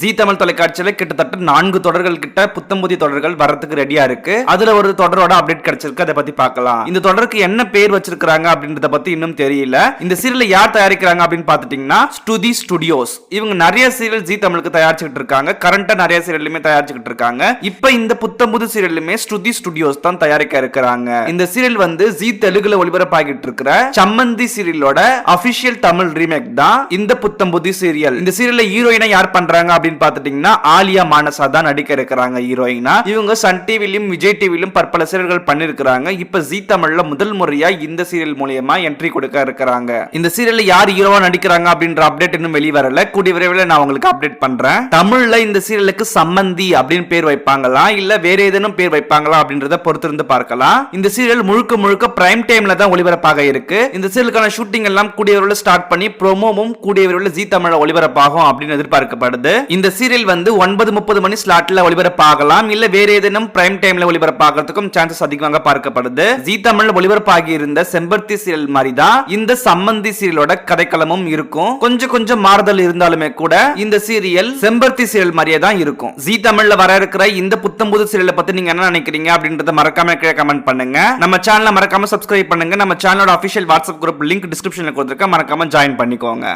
G Tamil தொலைக்காட்சியில கிட்டத்தட்ட நான்கு தொடர்கள் கிட்ட புத்தம்புதி தொடர்கள் வரதுக்கு ரெடியா இருக்கு. அதுல ஒரு தொடரோட அப்டேட் கிடைச்சிருக்கு அதை பத்தி பார்க்கலாம். இந்த தொடருக்கு என்ன பேர் வச்சிருக்காங்க அப்படின்றத பத்தி இன்னும் தெரியல. இந்த சீரியல் யார் தயாரிக்கிறாங்க அப்படின்னு பாத்துட்டீங்கன்னா ஸ்டுதி ஸ்டுடியோஸ் இவங்க நிறைய சீரியல் ஜி தமிழுக்கு தயாரிச்சுக்கிட்டு இருக்காங்க. கரண்டா நிறைய சீரியலுமே தயாரிச்சுக்கிட்டு இருக்காங்க. இப்ப இந்த புத்தம்புது சீரியலுமே ஸ்டுதி ஸ்டுடியோஸ் தான் தயாரிக்க இருக்கிறாங்க. இந்த சீரியல் வந்து ஜி தெலுங்குல ஒளிபரப்பாகிட்டு இருக்கிற சம்மந்தி சீரியலோட அபிஷியல் தமிழ் ரீமேக் தான் இந்த புத்தம்புதி சீரியல் இந்த சீரியல்ல ஹீரோயினா யார் பண்றாங்க அப்படின்னு பாத்துட்டீங்கன்னா ஆலியா மானசா தான் நடிக்க இருக்கிறாங்க ஹீரோயினா. இவங்க சன் டிவிலும் விஜய் டிவிலும் பற்பல சீரியல்கள் பண்ணிருக்கிறாங்க இப்ப ஜி தமிழ்ல முதல் முறையா இந்த சீரியல் மூலியமா என்ட்ரி கொடுக்க இருக்கிறாங்க. இந்த சீரியல்ல யார் ஹீரோவா நடிக்கிறாங்க அப்படின்ற அப்டேட் இன்னும் வெளி வரல கூடிய விரைவில் நான் உங்களுக்கு அப்டேட் பண்றேன். தமிழ்ல இந்த சீரியலுக்கு சம்மந்தி அப்படின்னு பேர் வைப்பாங்களா? இல்ல வேற ஏதேனும் பேர் வைப்பாங்களா அப்படின்றத பொறுத்திருந்து பார்க்கலாம். இந்த சீரியல் முழுக்க முழுக்க பிரைம் டைம்ல தான் ஒளிபரப்பாக இருக்கு. இந்த சீரியலுக்கான ஷூட்டிங் எல்லாம் கூடிய விரைவில் ஸ்டார்ட் பண்ணி ப்ரோமோவும் கூடிய விரைவில் ஜி தமிழ்ல ஒளிபரப்பாகும் அப்படின்னு எதிர்பார்க்கப்படுது. இந்த சீரியல் வந்து ஒன்பது முப்பது மணி ஸ்லாட்ல ஒளிபரப்பாகலாம். இல்ல வேற ஏதேனும் பிரைம் டைம்ல ஒளிபரப்பாகிறதுக்கும் சான்சஸ் அதிகமாக பார்க்கப்படுது. ஜி தமிழ்ல ஒளிபரப்பாகி இருந்த செம்பருத்தி சீரியல் மாதிரி தான் இந்த சம்மந்தி சீரியலோட கதைக்களமும் இருக்கும். கொஞ்சம் கொஞ்சம் மாறுதல் இருந்தாலுமே கூட இந்த சீரியல் செம்பருத்தி சீரியல் மாதிரியே தான் இருக்கும். ஜி தமிழ்ல வர இருக்கிற இந்த புத்தம்புது சீரியலை பத்தி நீங்க என்ன நினைக்கிறீங்க அப்படின்றத மறக்காம கீழே கமெண்ட் பண்ணுங்க. நம்ம சேனலை மறக்காம சப்ஸ்கிரைப் பண்ணுங்க. நம்ம சேனலோட அபிஷியல் வாட்ஸ்அப் குரூப் லிங்க் டிஸ்கிரிப்ஷன்ல கொடுத்துருக்க மறக்காம ஜாயின் பண்ணிக்கோங்க.